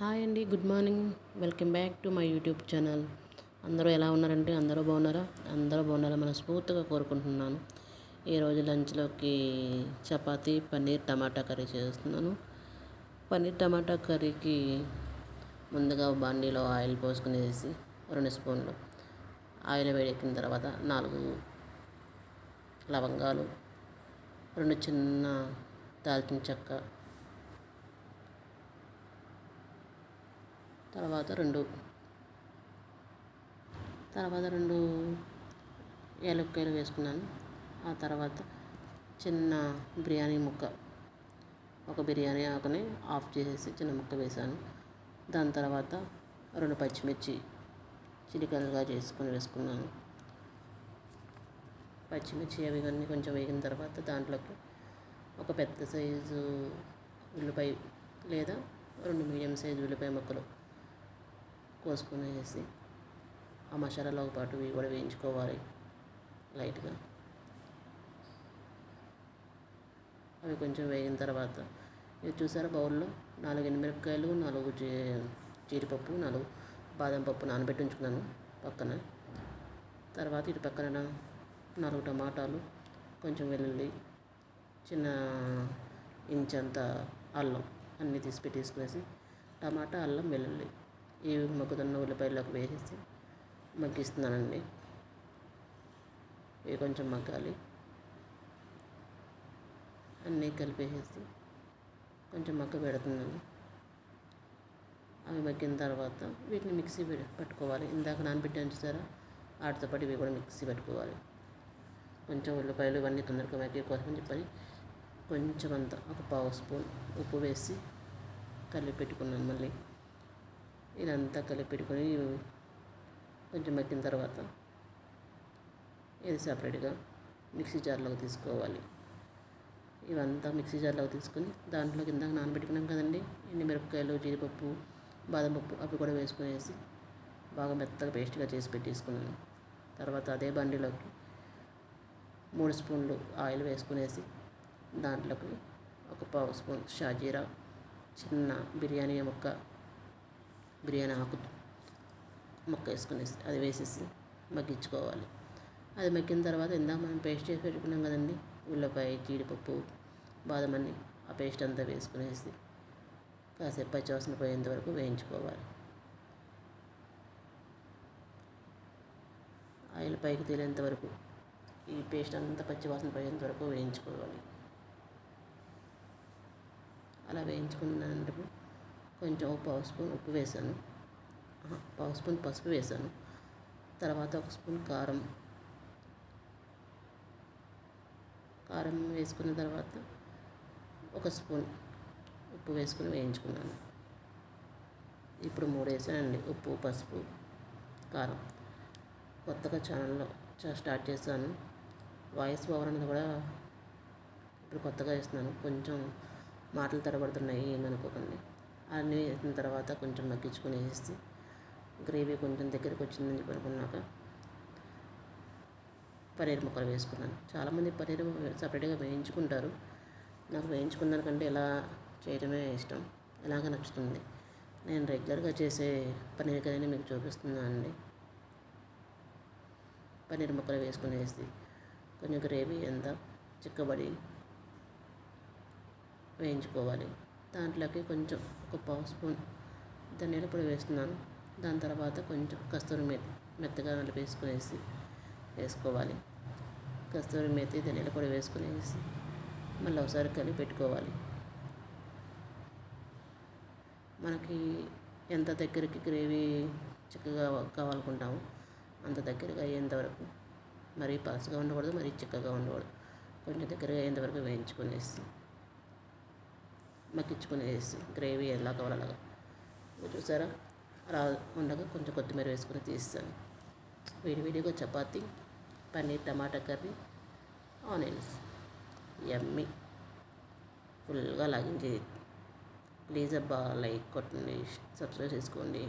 Hi అండి good morning. Welcome back to my YouTube channel. అందరూ ఎలా ఉన్నారంటే అందరూ బాగున్నారా? అందరూ బాగున్నారా మనస్ఫూర్తిగా కోరుకుంటున్నాను. ఈరోజు లంచ్లోకి చపాతి పన్నీర్ టమాటా కర్రీ చేస్తున్నాను. పన్నీర్ టమాటా కర్రీకి ముందుగా బాండీలో ఆయిల్ పోసుకునేసి రెండు స్పూన్లు ఆయిల్ వేడెక్కిన తర్వాత నాలుగు లవంగాలు రెండు చిన్న దాల్చిన చెక్క తర్వాత రెండు. తర్వాత రెండు యాలక్కాయలు వేసుకున్నాను. ఆ తర్వాత చిన్న బిర్యానీ ముక్క. ఒక బిర్యానీ ఆకుని ఆఫ్ చేసేసి చిన్న ముక్క వేసాను. దాని తర్వాత రెండు పచ్చిమిర్చి చిలికలుగా చేసుకొని వేసుకున్నాను. పచ్చిమిర్చి అవి ఇవన్నీ కొంచెం వేగిన తర్వాత దాంట్లోకి ఒక పెద్ద సైజు ఉల్లిపాయ లేదా రెండు మీడియం సైజు ఉల్లిపాయ ముక్కలు కోసుకొని వేసి ఆ మసాలాలో పాటు ఇవి కూడా వేయించుకోవాలి లైట్గా. అవి కొంచెం వేగిన తర్వాత ఇది చూసారా బౌల్లో? నాలుగు ఎండుమిరపకాయలు నాలుగు జీ జీడిపప్పు నాలుగు బాదం పప్పు నానబెట్టి ఉంచుకున్నాను పక్కన. తర్వాత ఇటు పక్కన నాలుగు టమాటాలు కొంచెం వెల్లుల్లి చిన్న ఇంచంత అల్లం అన్నీ తీసి పెట్టేసుకునేసి టమాటా అల్లం వెల్లుల్లి ఈ మగ్గుతున్న ఉల్లిపాయలోకి వేసేసి మగ్గిస్తున్నానండి. ఇవి కొంచెం మగ్గాలి. అన్నీ కలిపేసేసి కొంచెం మగ్గ పెడుతున్నాను. అవి మగ్గిన తర్వాత వీటిని మిక్సీ పట్టుకోవాలి. ఇందాక నానబెట్టాను చూసారా? వాటితో పాటు ఇవి కూడా మిక్సీ పెట్టుకోవాలి. కొంచెం ఉల్లిపాయలు ఇవన్నీ తొందరగా మగ్గే కోసం చెప్పని కొంచెం అంత ఒక పావు స్పూన్ ఉప్పు వేసి కలిపి పెట్టుకున్నాను మళ్ళీ. ఇదంతా కలిపి పెట్టుకొని కొంచెం మక్కిన తర్వాత ఇది సపరేట్గా మిక్సీ జార్లోకి తీసుకోవాలి. ఇవంతా మిక్సీ జార్లోకి తీసుకొని దాంట్లో ఇందాక నానబెట్టుకున్నాం కదండి. ఎండి మిరపకాయలు జీడిపప్పు బాదం పప్పు అవి కూడా వేసుకునేసి బాగా మెత్తగా పేస్ట్గా చేసి పెట్టేసుకున్నాను. తర్వాత అదే బండిలోకి మూడు స్పూన్లు ఆయిల్ వేసుకునేసి దాంట్లోకి ఒక పావు స్పూన్ షాజీరా చిన్న బిర్యానీ ముక్క బిర్యానీ ఆకు మొక్క వేసుకునేసి అది వేసేసి మగ్గించుకోవాలి. అది మగ్గిన తర్వాత ఇందాక మనం పేస్ట్ చేసి పెట్టుకున్నాం కదండి ఉల్లిపాయ జీడిపప్పు బాదం అన్ని ఆ పేస్ట్ అంతా వేసుకునేసి కాసేపు పచ్చివాసన పోయేంత వరకు వేయించుకోవాలి. ఆయిల్ పైకి తేలేంత వరకు ఈ పేస్ట్ అంతా పచ్చివాసన పోయేంత వరకు వేయించుకోవాలి. అలా వేయించుకున్నప్పుడు కొంచెం పావు స్పూన్ ఉప్పు వేసాను. పావు స్పూన్ పసుపు వేసాను. తర్వాత ఒక స్పూన్ కారం. కారం వేసుకున్న తర్వాత ఒక స్పూన్ ఉప్పు వేసుకుని వేయించుకున్నాను. ఇప్పుడు మూడు వేసానండి ఉప్పు పసుపు కారం. కొత్తగా ఛానల్లో స్టార్ట్ చేశాను. వాయిస్ ఓవర్ అనేది కూడా ఇప్పుడు కొత్తగా వేస్తున్నాను. కొంచెం మాటలు తడబడుతున్నాయి ఏమనుకోకండి. అన్నీ వేసిన తర్వాత కొంచెం మగ్గించుకొని వేసి గ్రేవీ కొంచెం దగ్గరికి వచ్చిందని చెప్పి అనుకున్నాక పన్నీర్ ముక్కలు వేసుకున్నాను. చాలామంది పన్నీర్ సపరేట్గా వేయించుకుంటారు. నాకు వేయించుకున్న దానికంటే ఇలా చేయడమే ఇష్టం ఎలాగ నచ్చుతుంది. నేను రెగ్యులర్గా చేసే పన్నీర్ కర్రీని మీకు చూపిస్తున్నాను అండి. పన్నీర్ ముక్కలు వేసుకునేసి కొంచెం గ్రేవీ ఎంత చిక్కబడి వేయించుకోవాలి. దాంట్లోకి కొంచెం ఒక పావు స్పూన్ ధనియాల పొడి వేస్తున్నాను. దాని తర్వాత కొంచెం కస్తూరి మెత్తి మెత్తగా వేసుకునేసి వేసుకోవాలి. కస్తూరి మెత్తి ధనియాల పొడి వేసుకునేసి మళ్ళీ ఒకసారి కలిపి పెట్టుకోవాలి. మనకి ఎంత దగ్గరికి గ్రేవీ చిక్కగా కావాలనుకుంటామో అంత దగ్గరగా అయ్యేంతవరకు మరీ పలసగా ఉండకూడదు మరీ చిక్కగా ఉండకూడదు. కొంచెం దగ్గరగా అయ్యేంతవరకు వేయించుకునేసి మగ్గించుకునేసి గ్రేవీ ఎలా కావాలో అలాగా చూసారా? రా ఉండగా కొంచెం కొత్తిమీర వేసుకుని తీస్తాను. విడివిడిగా చపాతి చపాతీ పన్నీర్ టమాటా కర్రీ ఆనియన్స్. ఎమ్మి ఫుల్గా లాగించి ప్లీజ్ అబ్బా లైక్ కొట్టండి సబ్స్క్రైబ్ చేసుకోండి.